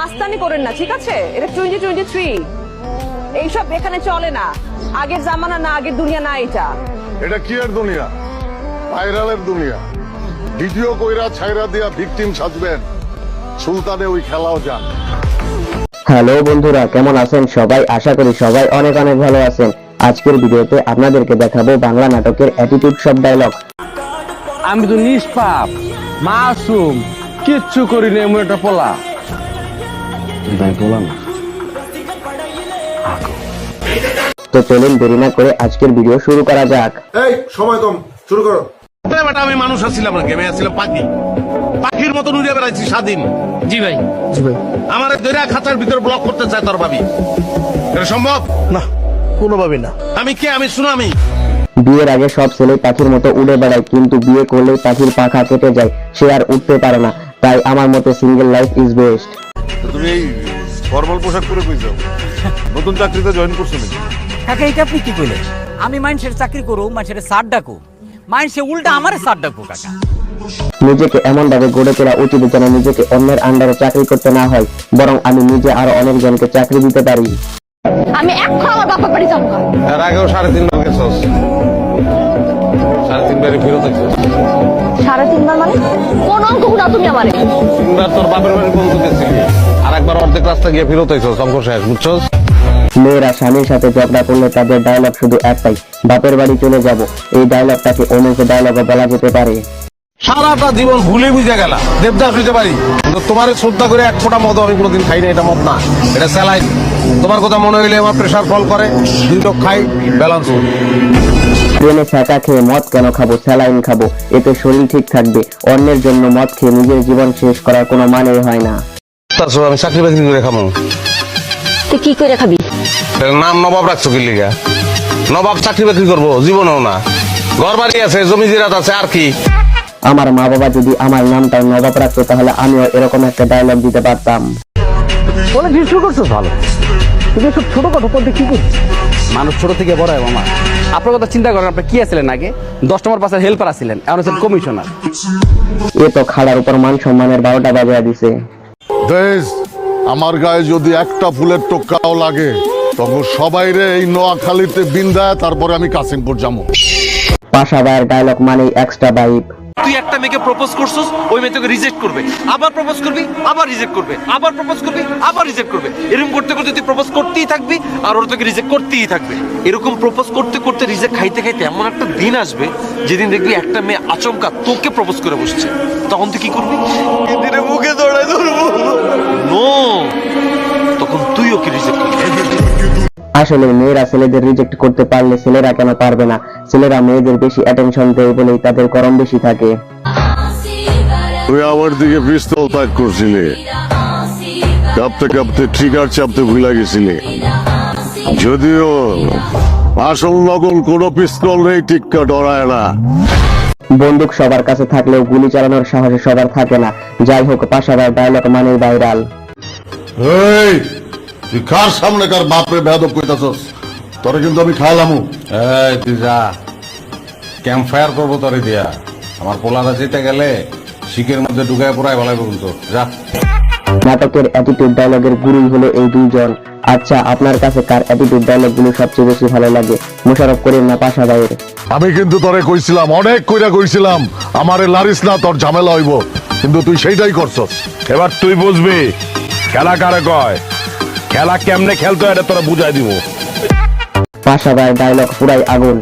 মাস্তানি করেন না ঠিক আছে? এটা টোয়েন্টি টোয়েন্টি থ্রি এইসব এখানে চলে না। আগের জামানা না আগের দুনিয়া না এটা। এটা কি এর দুনিয়া? ভাইরালের দুনিয়া। ভিডিও কইরা ছাইরা দিয়া ভিকটিম সাজবেন। সুলতানে ওই খেলাও যান হ্যালো বন্ধুরা কেমন আছেন সবাই? আশা করি সবাই অনেক অনেক ভালো আছেন। আজকের ভিডিওতে আপনাদেরকে দেখাবো বাংলা নাটকের অ্যাটিটিউড সব ডায়লগ আমি তো নিষ্পাপ মাসুম কিচ্ছু করি না এমন একটা পোলা। না তো চলুন দেরি না করে আজকের ভিডিও শুরু করা যাক। এই সময় কম। শুরু করো। বেটা আমি মানুষ আসছিলাম না গেমে আসছিলাম পাখি। পাখির মতন উড়ে বেড়াইছি স্বাধীন। জি ভাই আমার দৈরা খাঁচার ভিতর ব্লক করতে চায় তোর ভাবি। এটা সম্ভব? না কোনোভাবেই না। আমি কে? আমি সুনামি। বিয়ের আগে সব ছেলে পাখির মতো উড়ে বেড়ায় কিন্তু বিয়ে করলেই পাখির পাখা কেটে যায় সে আর উঠতে পারে না। তাই আমার মতে সিঙ্গেল লাইফ ইজ বেস্ট তুমি এই ফর্মাল পোশাক পরে কই যাও? নতুন চাকরিতে জয়েন করছ নাকি? কাকা এটা আপনি কি কইলেন? আমি মানুষের চাকরি করো মানুষের সার ডাকো মানুষে উল্টা আমারে সার ডাকো কাকা। নিজেকে এমন ভাবে গড়ে তোলা উচিত যেন নিজেকে অন্যের আন্ডারে চাকরি করতে না হয় বরং আমি নিজে আরও অনেকজনকে চাকরি দিতে পারি। আমি এখন আমার বাপা বাড়ি যাব। এর আগেও সাড়ে তিনবার গেছস। সাড়ে ফেরত আইছস। সাড়ে তিনবার মানে? কোন তুমি আমারে। তিনবার তোর বাপের বাড়ি বন্ধু গেছিলি আর একবার অর্ধেক রাস্তা গিয়ে ফেরত আইছস অঙ্ক শেষ বুঝছস? মেয়েরা স্বামীর সাথে ঝগড়া করলে তাদের ডায়লগ শুধু একটাই বাপের বাড়ি চলে যাব। এই ডায়লগটাকে অনেক ডায়লগও বলা যেতে পারে। সারাটা জীবন ভুলে বুঝে গেলা দেবদাস হইতে পারি? কিন্তু তোমার শ্রদ্ধা করে এক ফোঁটা মদ আমি কোনোদিন খাই না এটা মদ না। এটা স্যালাইন। তোমার কথা মনে হইলে আমার প্রেশার ফল করে। দুই টক খাই ব্যালেন্স ট্রেনে ছ্যাঁকা খেয়ে মদ কেন খাব? স্যালাইন খাব। এতে শরীর ঠিক থাকবে। অন্যের জন্য মদ খেয়ে নিজের জীবন শেষ করার কোনো মানেই হয় না। তারপর আমি চাকরি বাকরি করে তুই কি করে খাবি? নাম নবাব রাখছো কি লিগা? নবাব চাকরি বাকরি করব জীবনেও না। ঘর বাড়ি আছে জমি জিরাত আছে আর কি? আমার মা বাবা যদি আমার নামটা নবাব রাখতো তাহলে আমিও এরকম একটা ডায়লগ দিতে পারতাম। করছ ভালো তুমি সব ছোট কথা পদ্ধতি কি করছ? মানুষ ছোট থেকে বড় হয় মামা আপনার কথা চিন্তা করেন আপনি কি আছিলেন আগে? দশ নম্বর পাশের হেল্পার আছিলেন এখন হচ্ছেন কমিশনার এ তো খাড়ার উপর মান সম্মানের বারোটা বাজিয়ে দিছে। দেশ আমার গায়ে যদি একটা ফুলের টোকাও লাগে তখন সবাই রে এই নোয়াখালীতে বিন্দায় তারপরে আমি কাশিমপুর যাব। পাশা ভাইয়ের ডায়লগ মানে এক্সট্রা বাইপ তুই একটা মেয়েকে প্রপোজ করছিস ওই মেয়ে তোকে রিজেক্ট করবে। আবার প্রপোজ করবি আবার রিজেক্ট করবে আবার প্রপোজ করবি আবার রিজেক্ট করবে। এরকম করতে করতে তুই প্রপোজ করতেই থাকবি আর ওরা তোকে রিজেক্ট করতেই থাকবে। এরকম প্রপোজ করতে করতে রিজেক্ট খাইতে খাইতে এমন একটা দিন আসবে যেদিন দেখবি একটা মেয়ে আচমকা তোকে প্রপোজ করে বসছে। তখন তুই কি করবি? মুখে দৌড়ায় ধরবো। নো আসলে মেয়েরা ছেলেদের রিজেক্ট করতে পারলে ছেলেরা কেন পারবে না? ছেলেরা মেয়েদের বেশি অ্যাটেনশন দেয় বলেই তাদের গরম বেশি থাকে। তুই আমার দিকে পিস্তল তাক করছিলি। কাঁপতে কাঁপতে ট্রিগার চাপতে ভুলে গেছিলি। যদিও আসল নকল কোনো পিস্তল নেই টিক্কা ডরায় না। বন্দুক সবার কাছে থাকলেও গুলি চালানোর সাহস সবার থাকে না। যাই হোক পাশাবার ডায়লগ মানেই ভাইরাল তুই কার সামনে কার বাপরে বেদব কইতাছস? তোরে কিন্তু আমি খাইলামু এই তুই যা ক্যাম্প ফায়ার করব তোরে দিয়া। আমার পোলাটা যেতে গেলে শিখের মধ্যে ঢুকায় পড়ায় ভালো কিন্তু যা। নাটকের অ্যাটিটিউড ডায়লগের গুরুই হলো এই দুইজন। আচ্ছা আপনার কাছে কার অ্যাটিটিউড ডায়লগগুলো সবচেয়ে বেশি ভালো লাগে? মোশারফ করিম না পাশা ভাইয়ের আমি কিন্তু তোরে কইছিলাম অনেক কইরা কইছিলাম আমারে লারিস না তোর ঝামেলা হইব। কিন্তু তুই সেইটাই করছস। এবার তুই বুঝবি খেলা কারে কয়? খেলা কেমনে খেলতো এটা তোরা বুঝাই দিব। পাশা ভাইয়ের ডায়লগ পুরাই আগুন।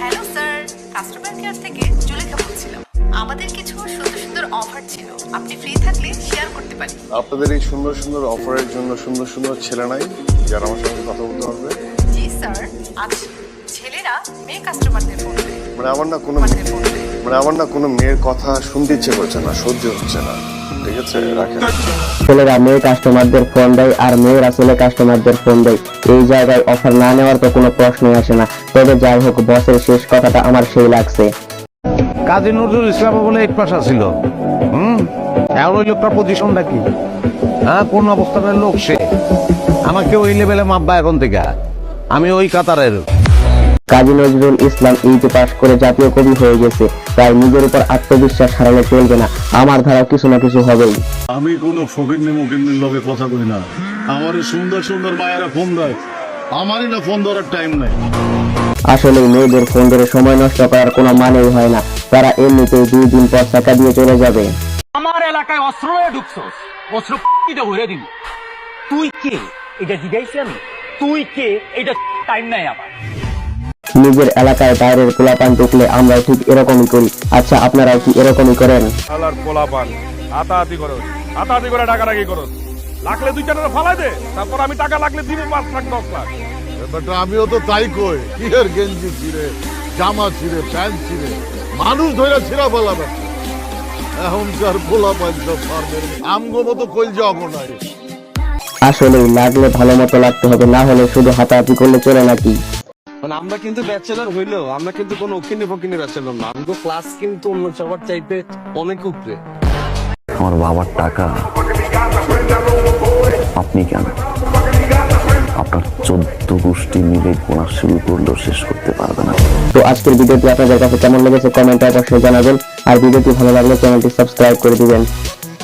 হ্যালো স্যার কাস্টমার কেয়ার থেকে জুলেখা বলছিলাম আমাদের কিছু সুন্দর সুন্দর অফার ছিল। আপনি ফ্রি থাকলে শেয়ার করতে পারি। আপনাদের এই সুন্দর সুন্দর অফারের জন্য সুন্দর সুন্দর ছেলে নাই যারা আমার সঙ্গে কথা বলতে পারবে। জি স্যার আছে ছেলেরা মেয়ে কাস্টমারদের ফোন দেয়। মানে আমার না কোনো মানে আমার না কোনো মেয়ের কথা শুনতে ইচ্ছে করছে না সহ্য হচ্ছে না। ঠিক আছে রাখেন। ছেলেরা মেয়ে কাস্টমারদের ফোন দেয় আর মেয়েরা ছেলে কাস্টমারদের ফোন দেয় এই জায়গায় অফার না নেওয়ার তো কোনো প্রশ্নই আসে না। তবে যাই হোক বসের শেষ কথাটা আমার সেই লাগছে। কাজী নজরুল ইসলাম বলে এক পাশা ছিল। হুম? এখন ওই লোকটার পজিশনটা কি? হ্যাঁ কোন অবস্থানের লোক সে? আমাকে ওই লেভেলে মাপবা এখন থেকে। আমি ওই কাতারের। কাজী নজরুল ইসলাম এইচে পাশ করে জাতীয় কবি হয়ে গেছে তাই নিজের উপর আত্মবিশ্বাস হারালে চলবে না। আমার ধারা কিছু না কিছু হবেই। আমি কোনো ফকির মুকির লগে কথা কই না। আমার সুন্দর সুন্দর মায়েরা ফোন দেয়। আমারই না ফোন ধরার টাইম নাই। আসলে মেয়েদের ফোন ধরে সময় নষ্ট করার কোনো মানেই হয় না। তারা এমনিতেই দুই দিন পর টাকা দিয়ে চলে যাবে। আমার এলাকায় অস্ত্র হয়ে ঢুকছস। অস্ত্র ভরে দিবি। তুই কে? এটা জিজ্ঞাসি আমি। তুই কে? এটা টাইম নাই আমার। নিজের এলাকায় বাইরের পোলাপান ঢুকলে আমরা ঠিক এরকমই করি। আচ্ছা আপনারাও কি এরকমই করেন? শালার আতাহাতি করো। আতাহাতি করে টাকা করো। লাগলে দুই চারটা ফালাই দে। তারপর আমি টাকা লাগলে দিব পাঁচ লাখ দশ লাখ। ব্যাপারটা আমিও তো তাই কই। কিয়ের গেঞ্জি ছিঁড়ে জামা ছিঁড়ে প্যান্ট ছিঁড়ে? মানুষ ধরে ছিঁড়া ফেলাবে এখনকার পোলা পাঞ্চ ফার্মের আমগো মতো কইল যাব না। আসলে লাগলে ভালো মতো লাগতে হবে না হলে শুধু হাতাহাতি করলে চলে নাকি? মানে আমরা কিন্তু ব্যাচেলার হইলেও আমরা কিন্তু কোনো ওকিনে ফকিনে ব্যাচেলার না। আমাদের ক্লাস কিন্তু অন্য সবার চাইতে অনেক উপরে। আমার বাবার টাকা আপনি কেন? আপনার চোদ্দ গোষ্ঠী মিলে গোনা শুরু করলেও শেষ করতে পারবে না। তো আজকের ভিডিওটি আপনাদের কাছে কেমন লেগেছে কমেন্টে অবশ্যই জানাবেন। আর ভিডিওটি ভালো লাগলে চ্যানেলটি সাবস্ক্রাইব করে দিবেন।